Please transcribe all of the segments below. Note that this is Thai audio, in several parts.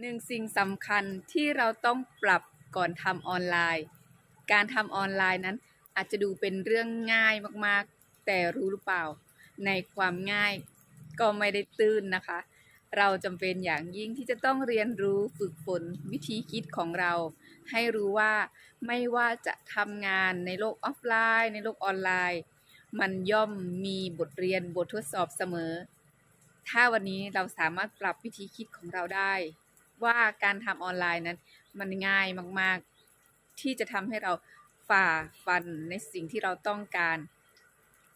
หนึ่งสิ่งสำคัญที่เราต้องปรับก่อนทำออนไลน์ การทำออนไลน์นั้นอาจจะดูเป็นเรื่องง่ายมากๆ แต่รู้หรือเปล่า ในความง่ายก็ไม่ได้ตื้นนะคะ เราจำเป็นอย่างยิ่งที่จะต้องเรียนรู้ฝึกฝนวิธีคิดของเรา ให้รู้ว่าไม่ว่าจะทำงานในโลกออฟไลน์ ในโลกออนไลน์ มันย่อมมีบทเรียนบททดสอบเสมอ ถ้าวันนี้เราสามารถปรับวิธีคิดของเราได้ ว่าการทำออนไลน์นั้น มันง่ายมาก ๆ ที่จะทำให้เราฝ่าฟันในสิ่งที่เราต้องการ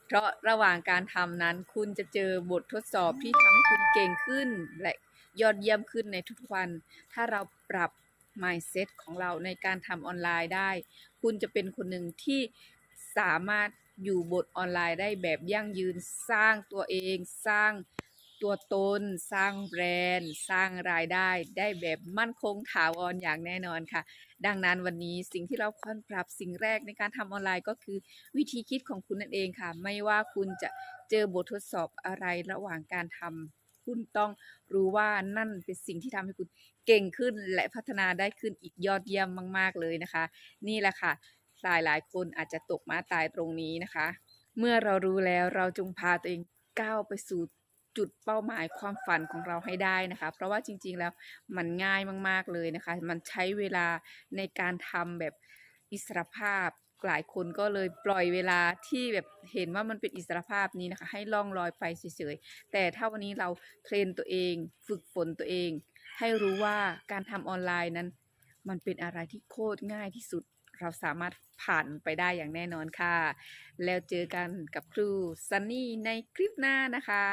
เพราะระหว่างการทำนั้น คุณจะเจอบททดสอบที่ทำให้คุณเก่งขึ้น และยอดเยี่ยมขึ้นในทุกวัน ถ้าเราปรับ mindset ของเราในการทำออนไลน์ได้ คุณจะเป็นคนหนึ่งที่สามารถอยู่บทออนไลน์ได้แบบยั่งยืนสร้างตัวเองสร้าง ตัวตน สร้างแบรนด์ สร้างรายได้ ได้แบบมั่นคงถาวรอย่างแน่นอนค่ะ ดังนั้นวันนี้สิ่งที่เราควรปรับสิ่งแรกในการทำออนไลน์ก็คือ วิธีคิดของคุณนั่นเองค่ะ ไม่ว่าคุณจะเจอบททดสอบอะไรระหว่างการทำคุณต้องรู้ว่านั่นเป็นสิ่งที่ทำให้คุณเก่งขึ้นและพัฒนาได้ขึ้นอีกยอดเยี่ยมมาก ๆ เลยนะคะ นี่แหละค่ะหลายหลายคนอาจจะตกมาตายตรงนี้นะคะ เมื่อเรารู้แล้วเราจงพาตัวเองก้าวไปสู่ จุดเป้าหมายความฝันของเราให้ได้นะคะ เพราะว่าจริงๆแล้วมันง่ายมากๆเลยนะคะ มันใช้เวลาในการทำแบบอิสรภาพหลายคนก็เลยปล่อยเวลาที่แบบเห็นว่ามันเป็นอิสรภาพนี้นะคะ ให้ล่องลอยไปเฉยๆ แต่ถ้าวันนี้เราเทรนตัวเอง ฝึกฝนตัวเอง ให้รู้ว่าการทำออนไลน์นั้น มันเป็นอะไรที่โคตรง่ายที่สุด เราสามารถผ่านไปได้อย่างแน่นอนค่ะ แล้วเจอกันกับครูซันนี่ในคลิปหน้านะคะ